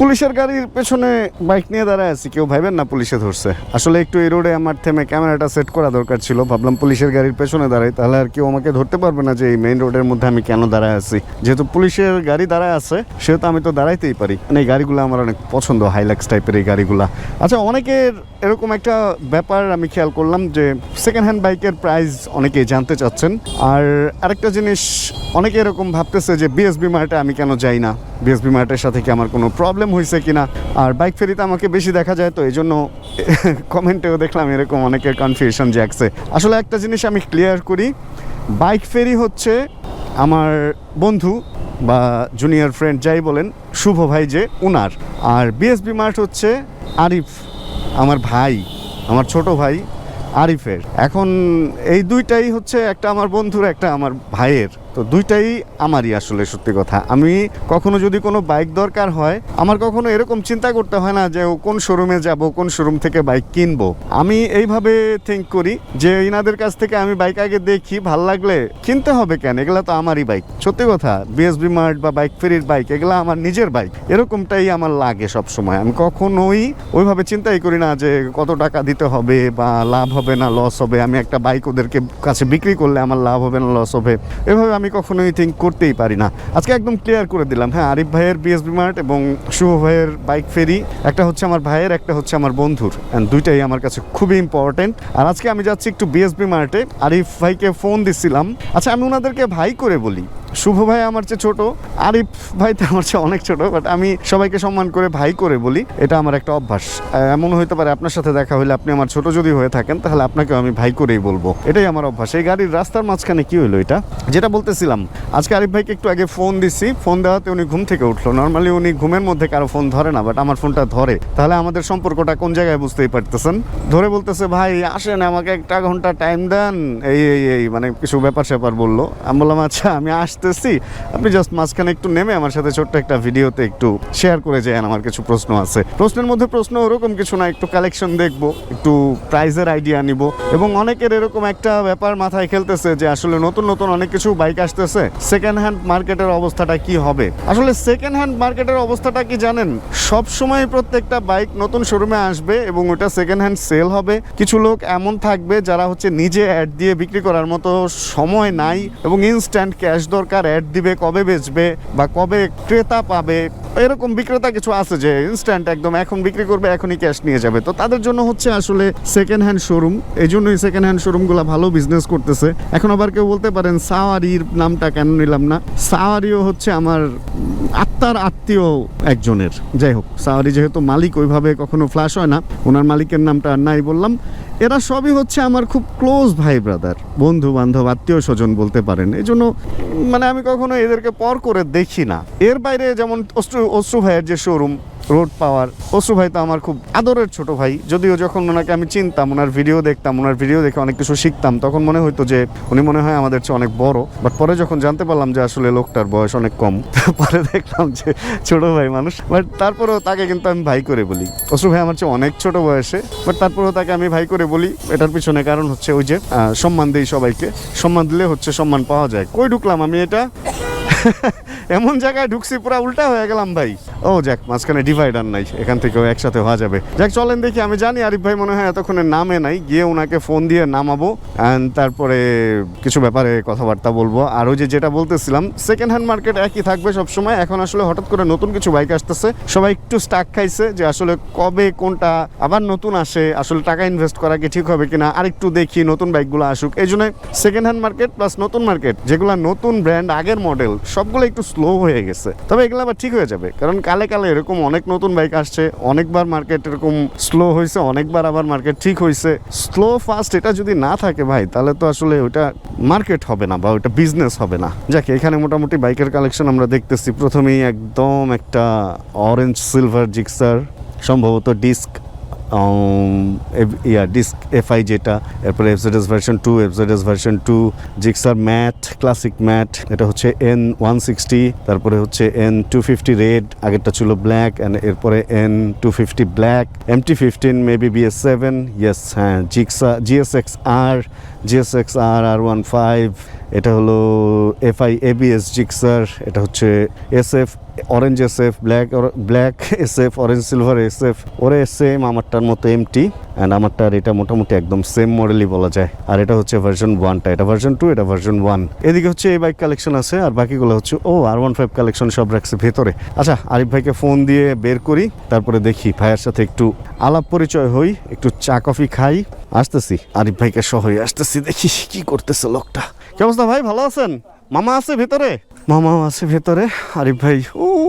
পুলিশের গাড়ির পেছনে বাইক নিয়ে দাঁড়ায় আছি। কেউ ভাইবেন না পুলিশে ধরছে। আসলে একটু এই রোডে আমার থেমে ক্যামেরাটা সেট করা দরকার ছিল। ভাবলাম পুলিশের গাড়ির পেছনে দাঁড়াই। তাহলে আর কেউ আমাকে ধরতে পারবে না যে এই মেইন রোডের মধ্যে আমি কেন দাঁড়ায় আছি। যেহেতু পুলিশের গাড়ি দাঁড়ায় আছে, সেহেতু আমি তো দাঁড়াইতেই পারি। মানে এই গাড়িগুলো আমার অনেক পছন্দ হাইলাক্স টাইপের এই গাড়িগুলা। আচ্ছা অনেকের এরকম একটা ব্যাপার আমি খেয়াল করলাম যে সেকেন্ড হ্যান্ড বাইকের প্রাইস অনেকেই জানতে চাচ্ছেন। আর আরেকটা জিনিস, অনেকে এরকম ভাবতেছে যে বিএসবি মার্টে আমি কেন যাই না? বিএসবি মার্টের সাথে কি আমার কোনো প্রবলেম হয়েছে কিনা। আর বাইক ফেরিতে আমাকে বেশি দেখা যায়, তো এই জন্য কমেন্টেও দেখলাম এরকম অনেকের কনফিউশন জাগছে আসলে একটা জিনিস আমি ক্লিয়ার করি বাইক ফেরি হচ্ছে আমার বন্ধু বা জুনিয়র ফ্রেন্ড যাই বলেন, শুভ ভাই যে, উনার। আর বিএসবি মার্ট হচ্ছে আরিফ, আমার ভাই, আমার ছোট ভাই আরিফের। এখন এই দুইটাই হচ্ছে একটা আমার বন্ধুর, একটা আমার ভাইয়ের। তো দুইটাই আমারই আসলে সত্যি কথা। আমি কখনো যদি কোনো বাইক দরকার হয়, আমার কখনো এরকম চিন্তা করতে হয় না যে ও কোন শোরুমে যাব, কোন শোরুম থেকে বাইক কিনবো। আমি এইভাবে থিঙ্ক করি যে ইনাদের কাছ থেকে আমি বাইক আগে দেখি, ভালো লাগলে কিনতে হবে কেন? এগুলা তো আমারই বাইক সত্যি কথা বিএসবি মার্ট বা বাইক ফেরির বাইক এগুলা আমার নিজের বাইক এরকমটাই আমার লাগে সব সময় আমি কখনোই ওইভাবে চিন্তাই করি না যে কত টাকা দিতে হবে বা লাভ হবে না লস হবে। আমি একটা বাইক ওদেরকে কাছে বিক্রি করলে আমার লাভ হবে না লস হবে। এভাবে আমি কখনোই থিঙ্ক করতেই পারি না। আজকে একদম ক্লিয়ার করে দিলাম। হ্যাঁ আরিফ ভাইয়ের বিএসবি মার্ট এবং শুভ ভাইয়ের বাইক ফেরি একটা হচ্ছে আমার ভাইয়ের, একটা হচ্ছে আমার বন্ধুর। অ্যান্ড দুইটাই আমার কাছে খুবই ইম্পর্টেন্ট আর আজকে আমি যাচ্ছি একটু বিএসবি মার্টে আরিফ ভাইকে ফোন দিছিলাম। আচ্ছা আমি ওনাদেরকে ভাই করে বলি। শুভ ভাই আমার চেয়ে ছোট, আরিফ ভাই তো আমার চেয়ে অনেক ছোট বাট আমি সবাইকে সম্মান করে ভাই করে বলি, এটা আমার একটা অভ্যাস। এমন হতে পারে আপনার সাথে দেখা হলে আপনি আমার ছোট যদি হয়ে থাকেন, তাহলে আপনাকেও আমি ভাই করেই বলব। এটাই আমার অভ্যাস। এই গাড়ির রাস্তার মাঝখানে কি হলো এটা? যেটা বলতেছিলাম, আজকে আরিফ ভাইকে একটু আগে ফোন দিছি ফোন দেওয়াতে উনি ঘুম থেকে উঠল। নর্মালি উনি ঘুমের মধ্যে কারও ফোন ধরে না বাট আমার ফোনটা ধরে। তাহলে আমাদের সম্পর্কটা কোন জায়গায় বুঝতেই পারতেছেন? ধরে বলতেছে, ভাই, আসেন, আমাকে একটা ঘণ্টা টাইম দেন। এই এই এই মানে কিছু ব্যাপার স্যাপার বলল। আমি বললাম আচ্ছা আমি আসতেছি আপনি জাস্ট মাঝখানে একটু নেমে আমার সাথে ছোট্ট একটা ভিডিওতে একটু শেয়ার করে যান, আমার কিছু প্রশ্ন আছে। প্রশ্নের মধ্যে প্রশ্ন ওরকম কিছু না, একটু কালেকশন দেখব, একটু প্রাইজের আইডিয়া নিব। এবং অনেকের এরকম একটা ব্যাপার মাথায় খেলতেছে যে আসলে নতুন নতুন অনেক কিছু বাইক আসতেছে। সেকেন্ড হ্যান্ড মার্কেটের অবস্থাটা কি হবে? আসলে সেকেন্ড হ্যান্ড মার্কেটের অবস্থাটা কি জানেন? সব সময় প্রত্যেকটা বাইক নতুন শোরুমে আসবে এবং ওটা সেকেন্ড হ্যান্ড সেল হবে। কিছু লোক এমন থাকবে যারা হচ্ছে নিজে অ্যাড দিয়ে বিক্রি করার মতো সময় নাই এবং ইনস্ট্যান্ট ক্যাশ দরকার অ্যাড দিবে, কবে বেচবে বা কবে ক্রেতা পাবে, এরকম বিক্রেতা কিছু আছে যে ইনস্ট্যান্ট একদম এখন বিক্রি করবে, এখনই ক্যাশ নিয়ে যাবে। তো তাদের জন্য হচ্ছে আসলে সেকেন্ড হ্যান্ড শোরুম এই জন্যই সেকেন্ড হ্যান্ড শোরুম শোরুমগুলো ভালো বিজনেস করতেছে। এখন আবার কেউ বলতে পারেন, সাওয়ারির নামটা কেন নিলাম না? সাওয়ারিও হচ্ছে আমার আত্মার আত্মীয় একজনের। যাই হোক, সাওয়ারি যেহেতু মালিক, ওইভাবে কখনো ফ্ল্যাশ হয় না। ওনার মালিকের নামটা আর নাই বললাম। এরা সবই হচ্ছে আমার খুব ক্লোজ ভাই ব্রাদার বন্ধু বান্ধব আত্মীয় স্বজন বলতে পারেন। এই জন্য মানে আমি কখনো এদেরকে পর করে দেখি না। এর বাইরে যেমন অশ্রু অশ্রু ভাইয়ের যে শোরুম রোড পাওয়ার। অশ্রু ভাই তো আমার খুব আদরের ছোট ভাই। যদিও যখন ওনাকে আমি চিনতাম, ওনার ভিডিও দেখতাম, ওনার ভিডিও দেখে অনেক কিছু শিখতাম, তখন মনে হতো যে উনি মনে হয় আমাদের চেয়ে অনেক বড়। বাট পরে যখন জানতে পারলাম যে আসলে লোকটার বয়স অনেক কম, পরে দেখলাম যে ছোট ভাই মানুষ। বাট তারপরেও তাকে কিন্তু আমি ভাই করে বলি। অশ্রু ভাই আমার চেয়ে অনেক ছোট বয়সে বাট তারপরেও তাকে আমি ভাই করে বলি। এটার পিছনে কারণ হচ্ছে ওই যে সম্মান দিই সবাইকে। সম্মান দিলে হচ্ছে সম্মান পাওয়া যায়। কই ঢুকলাম আমি এটা? এমন জায়গায় ঢুকছি, পুরো উল্টা হয়ে গেলাম ভাই। ও যাক, মাঝখানে ডিভাইডার নাই, এখান থেকেও একসাথে হওয়া যাবে। যাক, চলেন দেখি, আমি জানি আরিফ ভাই মনে হয় এতক্ষণে নামে নাই, গিয়ে ওনাকে ফোন দিয়ে নামাবো অ্যান্ড তারপরে কিছু ব্যাপারে কথাবার্তা বলব। আর ওই যে যেটা বলতেছিলাম সেকেন্ড হ্যান্ড মার্কেট একই থাকবে সব সময় এখন আসলে হঠাৎ করে নতুন কিছু বাইক আসতেছে, সবাই একটু স্টাক খাইছে যে আসলে কবে কোনটা আবার নতুন আসে, আসলে টাকা ইনভেস্ট করা কি ঠিক হবে কিনা, আরেকটু দেখি নতুন বাইকগুলো আসুক। এই জন্য সেকেন্ড হ্যান্ড মার্কেট প্লাস নতুন মার্কেট যেগুলো নতুন ব্র্যান্ড আগের মডেল সবগুলো একটু স্লো হয়ে গেছে। তবে এগুলো আবার ঠিক হয়ে যাবে। কারণ কালে কালে এরকম অনেক নতুন বাইক আসছে, অনেকবার মার্কেট এরকম স্লো হয়েছে, অনেকবার আবার মার্কেট ঠিক হয়েছে। স্লো ফাস্ট এটা যদি না থাকে ভাই, তাহলে তো আসলে ওটা মার্কেট হবে না বা ওটা বিজনেস হবে না। যাকে, এখানে মোটামুটি বাইকের কালেকশন আমরা দেখতেছি। প্রথমেই একদম একটা অরেঞ্জ সিলভার জিক্সার সম্ভবত ডিস্ক ইয়া ডিস্ক এফআই যেটা এরপরে FZS version two FZS version two Gixxer matte classic matte এটা হচ্ছে এন ওয়ান সিক্সটি তারপরে হচ্ছে এন টু ফিফটি রেড আগেরটা ছিল ব্ল্যাক অ্যান্ড এরপরে N two fifty black M T fifteen maybe BS seven yes হ্যাঁ Gixxer GSX R GSX R R one five এটা হলো এফআই এবিএস জিক্সার এটা হচ্ছে S F orange S F black black S F orange silver S F ওরে same আমারটার মতো MT and আমারটার এটা মোটামুটি একদম সেম মডেলই বলা যায়। আর এটা হচ্ছে ভার্সন ওয়ানটা এটা ভার্সন টু এটা ভার্সন ওয়ান এদিকে হচ্ছে এই বাইক কালেকশন আছে, আর বাকিগুলো হচ্ছে, ও আর ওয়ান ফাইভ কালেকশন সব রাখছে ভেতরে। আচ্ছা আরিফ ভাইকে ফোন দিয়ে বের করি, তারপরে দেখি ভাইয়ের সাথে একটু আলাপ পরিচয় হই, একটু চা কফি খাই। আসতেছি। আরিফ ভাইকে সহই আসতেছি, দেখি কি করতেছে লোকটা। কি অবস্থা ভাই, ভালো আছেন? মামা আছে ভেতরে? মামাও আছে ভেতরে, আরিফ ভাই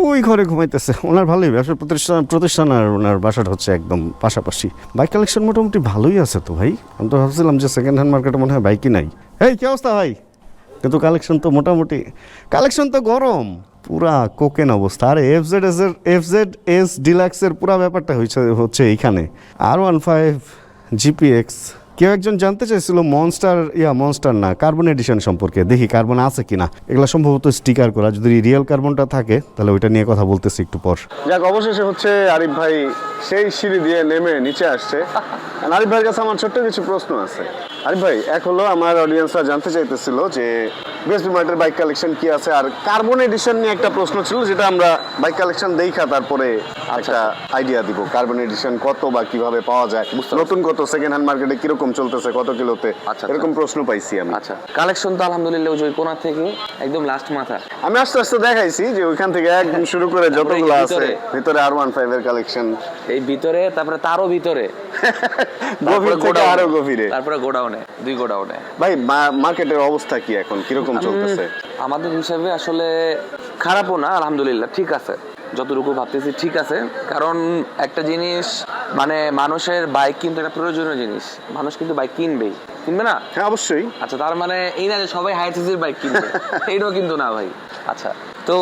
ওই ঘরে ঘুমাইতেছে। ওনার ভালোই ব্যবসা প্রতিষ্ঠান প্রতিষ্ঠান আর ওনার বাসাটা হচ্ছে একদম পাশাপাশি। বাইক কালেকশন মোটামুটি ভালোই আছে তো ভাই। আমি তো ভাবছিলাম যে সেকেন্ড হ্যান্ড মার্কেটে মনে হয় বাইকই নাই। এই, কি অবস্থা ভাই? কিন্তু কালেকশন তো মোটামুটি কালেকশন তো গরম, পুরা কোকেন অবস্থা। আর এফ জেড এস এর এফ জেড এস ডিলাক্সের পুরা ব্যাপারটা হয়েছে হচ্ছে এইখানে। আর ওয়ান ফাইভ জিপিএক্স কেউ একজন জানতে চাইছিল মনস্টার, ইয়া, মনস্টার না, কার্বন এডিশন সম্পর্কে। দেখি কার্বন আছে কিনা। এগুলো সম্ভবত স্টিকার করা। যদি রিয়েল কার্বনটা থাকে, তাহলে ওইটা নিয়ে কথা বলতেছি একটু পর। যাক, অবশেষে হচ্ছে আরিফ ভাই সেই সিঁড়ি দিয়ে নেমে নিচে আসছে। আরিফ ভাইয়ের কাছে আমার ছোট্ট কিছু প্রশ্ন আছে। আরিফ ভাই এক হলো আমার অডিয়েন্সরা জানতে চাইতেছিল যে বিএসপি মার্টের বাইক কালেকশন কি আছে আর কার্বন এডিশন নিয়ে একটা প্রশ্ন ছিল যেটা আমরা বাইক কালেকশন দেখা তারপরে একটা আইডিয়া দিব। কার্বন এডিশন কত বা কীভাবে পাওয়া যায়? নতুন কত? সেকেন্ড হ্যান্ড মার্কেটে কীরকম চলতেছে? কত কিলোতে? আচ্ছা। এরকম প্রশ্ন পাইছি আমি। আচ্ছা কালেকশন তো আলহামদুলিল্লাহ ওই কোনা থেকে একদম লাস্ট মাথা। আমি আস্তে আস্তে দেখাইছি যে ওইখান থেকে একদম শুরু করে যতগুলো আছে ভিতরে? ভিতরে আর ওয়ান ফাইভ এর কালেকশন এই ভিতরে তারপরে তারও ভিতরে। গভীর থেকে আরও গভীরে। তারপরে গোডাউনে। দুই গোডাউনে। ভাই মার্কেটের অবস্থা কি এখন? কীরকম চলতেছে? আমাদের হিসাবে আসলে খারাপও না আলহামদুলিল্লাহ ঠিক আছে। যতটুকু ভাবতেছি ঠিক আছে। কারণ একটা জিনিস মানে মানুষের বাইক কিন্তু একটা প্রয়োজনীয় জিনিস। মানুষ কিন্তু বাইক কিনবেই। কিনবে না? হ্যাঁ অবশ্যই। আচ্ছা তার মানে এই না যে সবাই হাই সিসির বাইক কিনবে। এইটাও কিন্তু না ভাই। আচ্ছা তো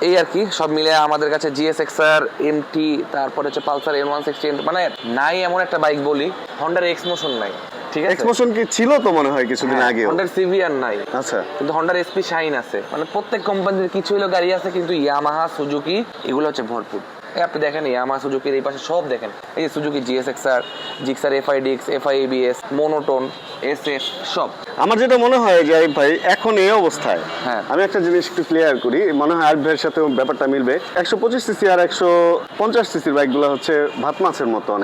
এই আর কি সব মিলে আমাদের কাছে জিএস এক্সআর এমটি তারপরে হচ্ছে পালসার এম ওয়ান সিক্সটি মানে নাই এমন একটা বাইক বলি। হন্ডার এক্স মোশন নাই। ঠিক আছে? এক্সপোশন কি ছিল তো মনে হয় কিছুদিন আগে হন্ডার সিভিআর নাই। আচ্ছা। কিন্তু হন্ডার এসপি শাইন আছে। মানে প্রত্যেক কোম্পানির কিছু হলো গাড়ি আছে কিন্তু ইয়ামাহা সুজুকি এগুলো হচ্ছে ভরপুর। আপনি দেখেন ইয়ামাহা সুজুকির এই পাশে সব দেখেন। এই Suzuki GS XR Gixxer FI ডিক্স FI ABS monotone S S সব। আমার যেটা মনে হয় যে ভাই এখন এই অবস্থায় হ্যাঁ। আমি একটা জিনিস একটু ক্লিয়ার করি মনে হয় আরিফ ভাইয়ের সাথে ব্যাপারটা মিলবে। একশো পঁচিশ সিসি আর একশো পঞ্চাশ সিসির বাইকগুলো হচ্ছে ভাত মাছের মতো আর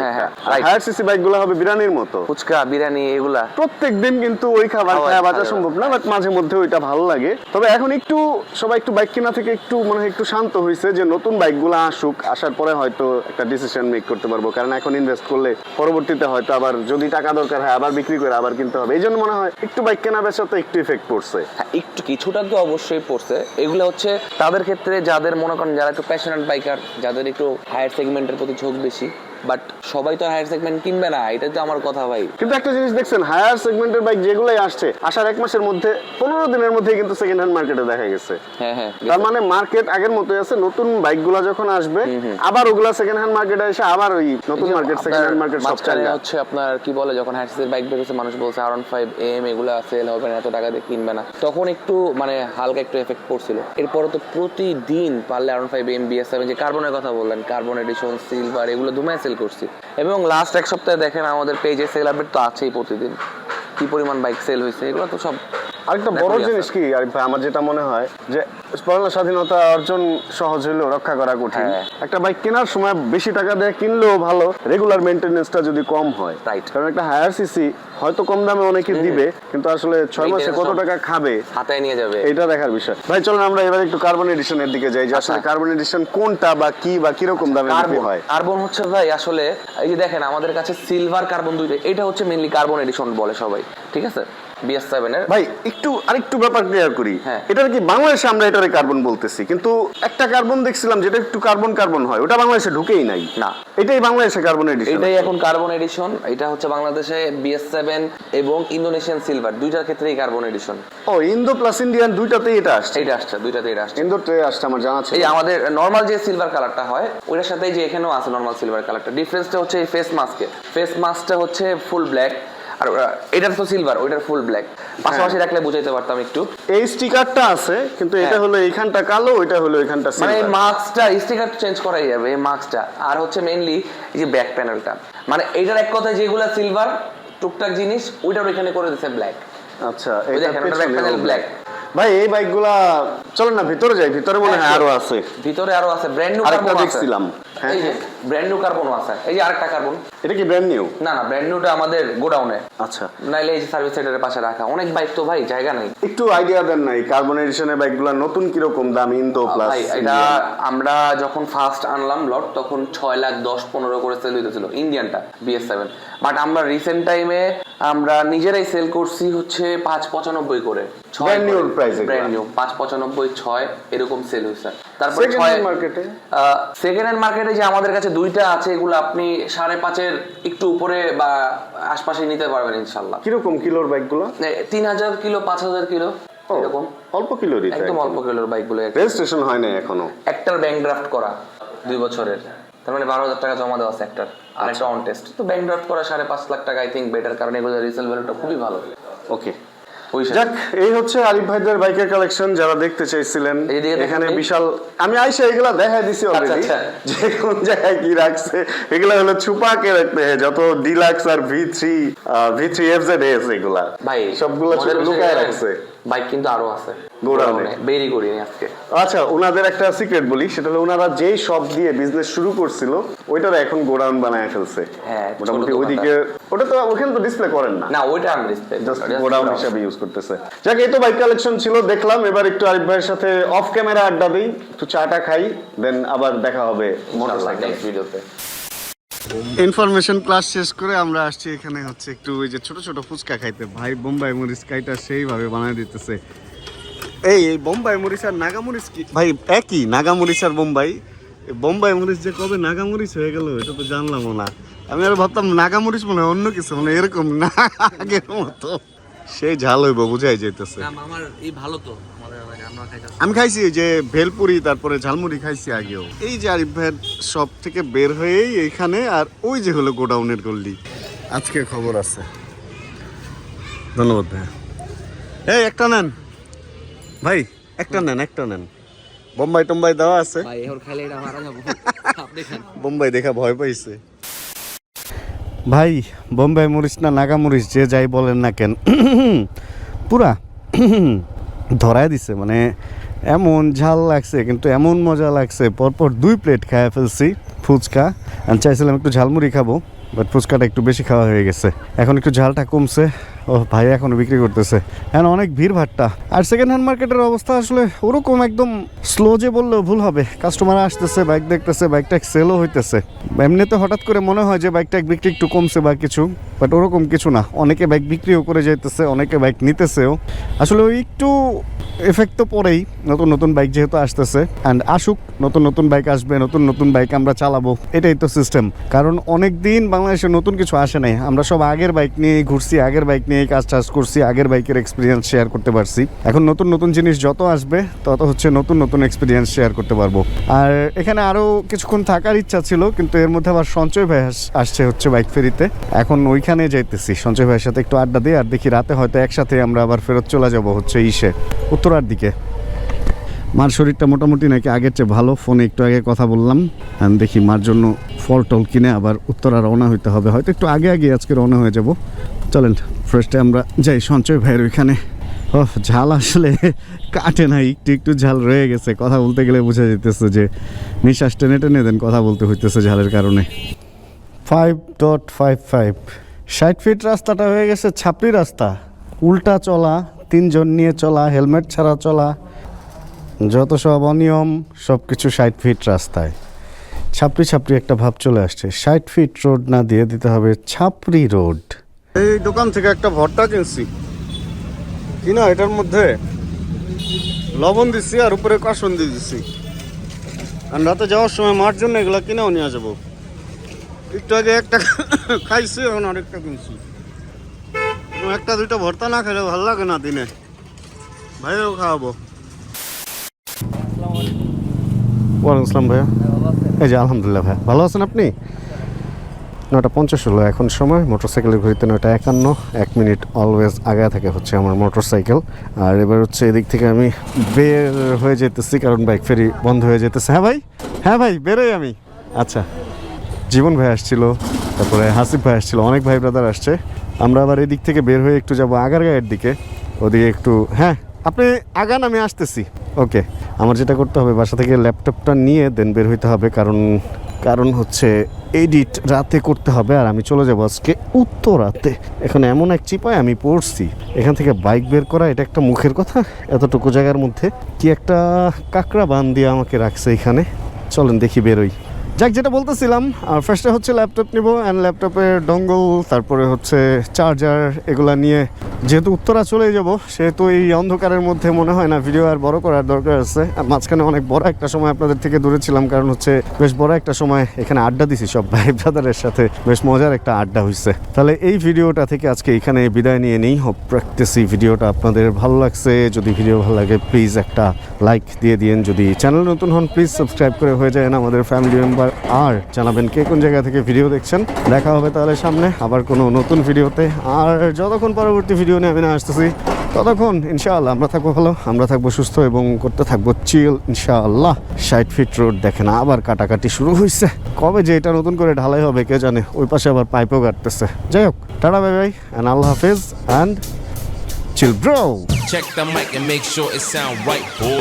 হায়ার সিসি বাইকগুলো হবে বিরানির মতো। ফুচকা বিরিয়ানি এগুলা। প্রত্যেক দিন কিন্তু ওই খাবার খাওয়া- খাওয়া বাঁচা সম্ভব না বাট মাঝে মধ্যে ওইটা ভালো লাগে। তবে এখন একটু সবাই একটু বাইক কেনা থেকে একটু মনে হয় একটু শান্ত হয়েছে যে নতুন বাইকগুলো আসুক আসার পরে হয়তো একটা ডিসিশন মেক করতে পারব। কারণ এখন ইনভেস্ট করলে পরবর্তীতে হয়তো আবার যদি টাকা দরকার হয় আবার বিক্রি করে আবার কিনতে হবে। এই জন্য মনে হয় একটু বাইক কেনা বেচা তো একটু ইফেক্ট পড়ছে। হ্যাঁ একটু কিছুটা তো অবশ্যই পড়ছে। এগুলো হচ্ছে তাদের ক্ষেত্রে যাদের মনে করেন যারা একটু প্যাশনেট বাইকার যাদের একটু হায়ার সেগমেন্টের প্রতি ঝোঁক বেশি বাট সবাই তো হায়ার সেগমেন্ট কিনবে না এটাই তো আমার কথা ভাই। কিন্তু একটা জিনিস দেখছেন হায়ার সেগমেন্টের বাইক যেগুলোই আসছে আসার এক মাসের মধ্যে পনেরো দিনের মধ্যেই কিন্তু সেকেন্ড হ্যান্ড মার্কেটে দেখা গেছে। হ্যাঁ হ্যাঁ তার মানে মার্কেট আগের মতোই আছে নতুন বাইকগুলো যখন আসবে আবার ওগুলা সেকেন্ড হ্যান্ড মার্কেটে এসে আবার ওই নতুন মার্কেট সেকেন্ড হ্যান্ড মার্কেট সব চাঙ্গা হচ্ছে আপনার কি বলে যখন হাইসিসের বাইক বেরোছে মানুষ বলছে আর ওয়ান ফাইভ এম এগুলো সেল হবে না এত টাকা দিয়ে কিনবে না। তখন একটু মানে হালকা একটু এফেক্ট পড়ছিল। এরপরে তো প্রতিদিন পারলে R one five M BS seven যে কার্বনের কথা বললেন কার্বন এডিশন সিলভার এগুলো ধুমায় সেল করছি। এবং লাস্ট এক সপ্তাহে দেখেন আমাদের পেজে সেল আপডেট তো আছেই প্রতিদিন। কি পরিমাণ বাইক সেল হয়েছে এগুলো তো সব আরেকটা বড় জিনিস কি আরিফ ভাই আমার যেটা মনে হয় যে পড়ানো স্বাধীনতা অর্জন সহজ হলেও রক্ষা করা কঠিন। হ্যাঁ। একটা বাইক কেনার সময় বেশি টাকা দিয়ে কিনলেও ভালো রেগুলার মেনটেনেন্সটা যদি কম হয়। Right. কারণ একটা হায়ার সিসি হয়তো কম দামে অনেকে দিবে কিন্তু আসলে ছয় মাসে কত টাকা খাবে? হাতায় নিয়ে যাবে। এটা দেখার বিষয়। ভাই চলুন আমরা এবার একটু কার্বন এডিশনের দিকে যাই। যে আসলে আচ্ছা। কার্বন এডিশন কোনটা বা কি বা কীরকম দামে বিক্রি কার্বন হয়? কার্বন হচ্ছে ভাই আসলে এই যে দেখেন আমাদের কাছে সিলভার কার্বন দুইটা এটা হচ্ছে মেইনলি কার্বন এডিশন বলে সবাই। ঠিক আছে? বিএস সেভেন এর। ভাই একটু আরেকটু ব্যাপার ক্লিয়ার করি। হ্যাঁ। এটার কি বাংলাদেশে আমরা এটারে কার্বন বলতেছি কিন্তু একটা কার্বন দেখছিলাম যেটা একটু কার্বন কার্বন হয় ওটা বাংলাদেশে ঢুকেই নাই। না। এটাই বাংলাদেশে কার্বন এডিশন এটাই এখন কার্বন এডিশন এটা হচ্ছে বাংলাদেশে বিএস সেভেন এবং ইন্দোনেশিয়ান সিলভার দুইটার ক্ষেত্রেই কার্বন এডিশন ও ইন্দো প্লাস ইন্ডিয়ান দুইটাতেই এটা আসছে? এটা আসছে দুইটাতে এটা আসছে। ইন্দোতে আসছে আমার জানা ছিল। এই আমাদের নর্মাল যে সিলভার কালারটা হয় ওইটার সাথে যে এখানেও আছে নর্মাল সিলভার কালারটা ডিফারেন্সটা হচ্ছে এই ফেস মাস্কে ফেস মাস্কটা হচ্ছে ফুল ব্ল্যাক আর এটার তো সিলভার ওইটার ফুল ব্ল্যাক পাশাপাশি রাখলে বুঝাইতে পারতাম একটু। এই স্টিকারটা আছে কিন্তু এটা হ্যাঁ। হলো এইখানটা কালো ওইটা হলো এখানটা মানে এই স্টিকার চেঞ্জ করাই যাবে এই আর হচ্ছে মেইনলি এই যে ব্যাক প্যানেলটা মানে এইটার এক কথায় যেগুলা সিলভার টুকটাক জিনিস ওইটার ওইখানে করে দিচ্ছে ব্ল্যাক আচ্ছা এটা একটা ও black। ভাই এই বাইকগুলা চলেন না ভিতরে যাই ভিতরে মনে হয় আরও আছে। ভিতরে আরও আছে ব্র্যান্ড নিউ আরেকটা দেখছিলাম। হ্যাঁ, ব্র্যান্ড নিউ কার্বন আছে। এই যে আরেকটা কার্বন এটা কি ব্র্যান্ড নিউ না না ব্র্যান্ড নিউটা আমাদের গোডাউনে আচ্ছা। নাইলে এই যে সার্ভিস সেন্টারের পাশে রাখা। অনেক বাইক তো ভাই জায়গা নাই। একটু আইডিয়া দেন নাই কার্বন এডিশনের বাইকগুলো নতুন কীরকম দাম ইন্দো প্লাস ভাই এটা আমরা যখন ফার্স্ট আনলাম লট তখন ছয় লাখ দশ পনেরো করে সেল হইতেছিল ইন্ডিয়ানটা বিএস সেভেন বাট আমরা রিসেন্ট টাইমে আমরা নিজেরাই সেল করছি হচ্ছে পাঁচ পঁচানব্বই করে ব্র্যান্ড নিউ পাঁচ পঁচানব্বই ছয় এরকম সেল হয়েছে। তারপরে ছয় hand সেকেন্ড হ্যান্ড মার্কেটে যে আমাদের কাছে দুইটা আছে এগুলো আপনি সাড়ে পাঁচের একটু উপরে বা আশপাশে নিতে পারবেন ইনশাল্লাহ কীরকম কিলোর বাইকগুলো? তিন হাজার কিলো পাঁচ হাজার কিলো এরকম। অল্প কিলোরই একদম অল্প কিলোর বাইকগুলো। রেজিস্ট্রেশন হয় নাই এখনও? একটার ব্যাংক ড্রাফট করা দুই বছরের। তার মানে বারো হাজার টাকা জমা দেওয়া আছে একটার আর একটা অন টেস্ট তো ব্যাংক ড্রাফট করা সাড়ে পাঁচ লাখ টাকা আই থিঙ্ক বেটার কারণ এগুলো রিসেল ভ্যালুটা খুবই ভালো। ওকে যাক এই হচ্ছে আরিফ ভাইদের বাইকের কালেকশন যারা দেখতে চাইছিলেন। এখানে বিশাল আমি আইসা এগুলা দেখাই দিছি অলরেডি আচ্ছা। যে কোন জায়গায় কি রাখছে। এগুলা হলো ছুপা কে রাখতে হয় যত ডিলাক্স আর V three V three F Z S এগুলা। ভাই সবগুলো লুকায় রাখছে। বাইক কিন্তু আরও আছে। গোডাউনে। বেরি করিনি আজকে। আচ্ছা ওনাদের একটা সিক্রেট বলি সেটা হলো ওনারা যেই শপ দিয়ে বিজনেস শুরু করছিল ওইটার এখন গোডাউন বানায় ফেলছে। হ্যাঁ, মোটামুটি ওইদিকে ওটা তো ওখানে তো ডিসপ্লে করেন না। না ওইটা আমি ডিসপ্লে জাস্ট গোডাউন হিসাবে ইউজ করতেছে। যাক এই তো বাইক কালেকশন ছিল দেখলাম। এবার একটু আরিফ ভাইয়ের সাথে অফ ক্যামেরা আড্ডা দিই একটু চাটা খাই দেন আবার দেখা হবে মোটরসাইকেল ভিডিওতে ইনফরমেশন ক্লাস শেষ করে আমরা আসছি এখানে হচ্ছে একটু ওই যে ছোট ছোট ফুচকা খাইতে। ভাই বোম্বাই মরিচ কাইটা সেইভাবে বানায় দিতেছে। এই এই বোম্বাই মরিচ আর নাগা মরিচ কি? ভাই একই নাগা মরিচ আর বোম্বাই। বোম্বাই মরিচ যে কবে নাগা মরিচ হয়ে গেল এটা তো জানলামও না। আমি আর ভাবতাম নাগা মরিচ মনে হয় অন্য কিছু মানে এরকম না আগের মতো। সেই ঝাল হইব বুঝাই যেতেছে আমার এই ভালো তো আমি খাইছি যে ভেলপুরি তারপরে ঝালমুড়ি খাইছি আগেও। এই যে আরিফ ভাইয়ের সব থেকে বের হয়েই এইখানে আর ওই যে হলো গোডাউনের গল্লি আজকে খবর আছে। ধন্যবাদ ভাই এই একটা নেন। ভাই একটা নেন একটা নেন। বোম্বাই টোম্বাই দেওয়া আছে। বোম্বাই দেখা ভয় পাইছে। ভাই বোম্বাই মরিচ না নাগা মরিচ যে যাই বলেন না কেন। পুরা ধরায় দিছে মানে এমন ঝাল লাগছে কিন্তু এমন মজা লাগছে। পরপর দুই প্লেট খায় ফেলছি ফুচকা। আমি চাইছিলাম একটু ঝালমুড়ি খাব বাট ফুচকাটা একটু বেশি খাওয়া হয়ে গেছে। এখন একটু ঝালটা কমছে। ও ভাই, এখনও বিক্রি করতেছে। এখন অনেক ভিড় ভাট্টা। আর সেকেন্ড হ্যান্ড মার্কেটের অবস্থা আসলে ওরকম একদম স্লো যে বললেও ভুল হবে। কাস্টমার আসতেছে বাইক দেখতেছে বাইকটা সেলও হইতেছে। এমনিতে হঠাৎ করে মনে হয় যে বাইকটা বিক্রি একটু কমছে বা কিছু বাট ওরকম কিছু না। অনেকে বাইক বিক্রিও করে যাইতেছে, অনেকে বাইক নিতেছেও। আসলে ওই একটু এফেক্ট তো পরেই নতুন নতুন বাইক যেহেতু আসতেছে। অ্যান্ড আসুক, নতুন নতুন বাইক আসবে, নতুন নতুন বাইক আমরা চালাবো, এটাই তো সিস্টেম কারণ অনেক দিন বাংলাদেশে নতুন কিছু আসে নাই। আমরা সব আগের বাইক নিয়ে ঘুরছি, আগের বাইক নিয়ে কাজ টাজ করছি, আগের বাইকের এক্সপিরিয়েন্স শেয়ার করতে পারছি। এখন নতুন নতুন জিনিস যত আসবে, তত হচ্ছে নতুন নতুন এক্সপিরিয়েন্স শেয়ার করতে পারব। আর এখানে আরও কিছুক্ষণ থাকার ইচ্ছা ছিল, কিন্তু এর মধ্যে আবার সঞ্চয় ভাই আস- আসছে হচ্ছে বাইক ফেরিতে। এখন ওইখানে যাইতেছি। সঞ্চয় ভাইয়ের সাথে একটু আড্ডা দিই, আর দেখি রাতে হয়তো একসাথে আমরা আবার ফেরত চলে যাব হচ্ছে ইসে, উত্তরার দিকে। মার শরীরটা মোটামুটি নাকি আগের চেয়ে ভালো। ফোনে একটু আগে কথা বললাম। দেখি মার জন্য ফল টল কিনে আবার উত্তরা রওনা হইতে হবে। হয়তো একটু আগে আগে আজকে রওনা হয়ে যাব। চলেন ফার্স্টে আমরা যাই সঞ্চয় ভাইয়ের ওইখানে। ও ঝাল আসলে কাটে না, একটু একটু ঝাল রয়ে গেছে। কথা বলতে গেলে বোঝা যেতেছে যে নিঃশ্বাস টেনে টেনে দেন কথা বলতে হইতেছে ঝালের কারণে। ফাইভ ডট ফাইভ ফাইভ ষাট ফিট রাস্তাটা হয়ে গেছে ছাপড়ি রাস্তা। উল্টা চলা, তিনজন নিয়ে চলা, হেলমেট ছাড়া চলা। যত সব অনিয়ম সব কিছু ষাট ফিট রাস্তায়। ছাপড়ি ছাপড়ি একটা ভাব চলে আসছে। ষাট ফিট রোড না দিয়ে দিতে হবে ছাপড়ি রোড এই দোকান থেকে একটা ভর্তা কিনছি। কিনা এটার মধ্যে লবণ দিচ্ছি আর উপরে কাসন দিয়ে দিচ্ছি আর রাতে যাওয়ার সময় মার জন্য এগুলো কিনেও নিয়ে যাব। একটু আগে একটা খাইছি, এখন আরেকটা কিনছি। একটা দুইটা ভর্তা না খেলে ভালো লাগে না দিনে। ভাইও খাওয়াবো। ওয়ালাইকুম আসসালাম ভাইয়া। এই যে আলহামদুলিল্লাহ ভাই ভালো আছেন আপনি? নয়টা পঞ্চাশ হলো এখন সময়। মোটরসাইকেলের ঘড়িতে নয়টা একান্ন। এক মিনিট অলওয়েজ আগে থাকে হচ্ছে আমার মোটরসাইকেল। আর এবার হচ্ছে এদিক থেকে আমি বের হয়ে যেতেছি, কারণ বাইক ফেরি বন্ধ হয়ে যেতেছে। হ্যাঁ ভাই? হ্যাঁ ভাই, বেরোই আমি। আচ্ছা জীবন ভাই আসছিল, তারপরে হাসিফ ভাই আসছিল, অনেক ভাই ব্রাদার আসছে। আমরা আবার এদিক থেকে বের হয়ে একটু যাব আগারগাঁয়ের দিকে। ওদিকে একটু হ্যাঁ আপনি আগান, আমি আসতেছি। ওকে, আমার যেটা করতে হবে, বাসা থেকে ল্যাপটপটা নিয়ে দেন, বের হইতে হবে, কারণ কারণ হচ্ছে এডিট রাতে করতে হবে, আর আমি চলে যাব আজকে উত্তরাতে এখন এমন এক চিপায় আমি পড়ছি, এখান থেকে বাইক বের করা, এটা একটা মুখের কথা, এতটুকু জায়গার মধ্যে। কি একটা কাঁকড়া বান দিয়ে আমাকে রাখছে এখানে। চলেন দেখি বেরোই। যাক, যেটা বলতেছিলাম ফার্স্টে হচ্ছে ল্যাপটপ নিব অ্যান্ড ল্যাপটপের ডঙ্গল তারপরে হচ্ছে চার্জার এগুলা নিয়ে যেহেতু উত্তরা চলে যাব, সেহেতু এই অন্ধকারের মধ্যে মনে হয় না ভিডিও আর বড় করার দরকার আছে। আর মাঝখানে অনেক বড় একটা সময় আপনাদের থেকে দূরে ছিলাম, কারণ হচ্ছে বেশ বড় একটা সময় এখানে আড্ডা দিছি সব ভাই ব্রাদারের সাথে। বেশ মজার একটা আড্ডা হয়েছে তাহলে এই ভিডিওটা থেকে আজকে এখানে বিদায় নিয়ে নিই। হোপ রাখতেছি ভিডিওটা আপনাদের ভালো লাগছে। যদি ভিডিও ভালো লাগে প্লিজ একটা লাইক দিয়ে দিন যদি চ্যানেল নতুন হন প্লিজ সাবস্ক্রাইব করে হয়ে যায় আমাদের ফ্যামিলি মেম্বার আর জানাবেন কে কোন জায়গা থেকে ভিডিও দেখছেন দেখা হবে তাহলে সামনে আবার কোনো নতুন ভিডিওতে আর যতক্ষণ পরবর্তী ভিডিও নিয়ে আমি না আসতেছি ততক্ষণ ইনশাআল্লাহ আমরা থাকব ভালো আমরা থাকব সুস্থ এবং করতে থাকব চিল ইনশাআল্লাহ। ষাট ফিট রোড দেখেন আবার কাটাকাটি শুরু হয়েছে কবে যে এটা নতুন করে ঢালাই হবে কে জানে ওই পাশে আবার পাইপও কাটতেছে। যাই হোক টাটা বাই বাই অ্যান্ড আল্লাহ হাফেজ and chill bro Check the mic and make sure it sound right, boy.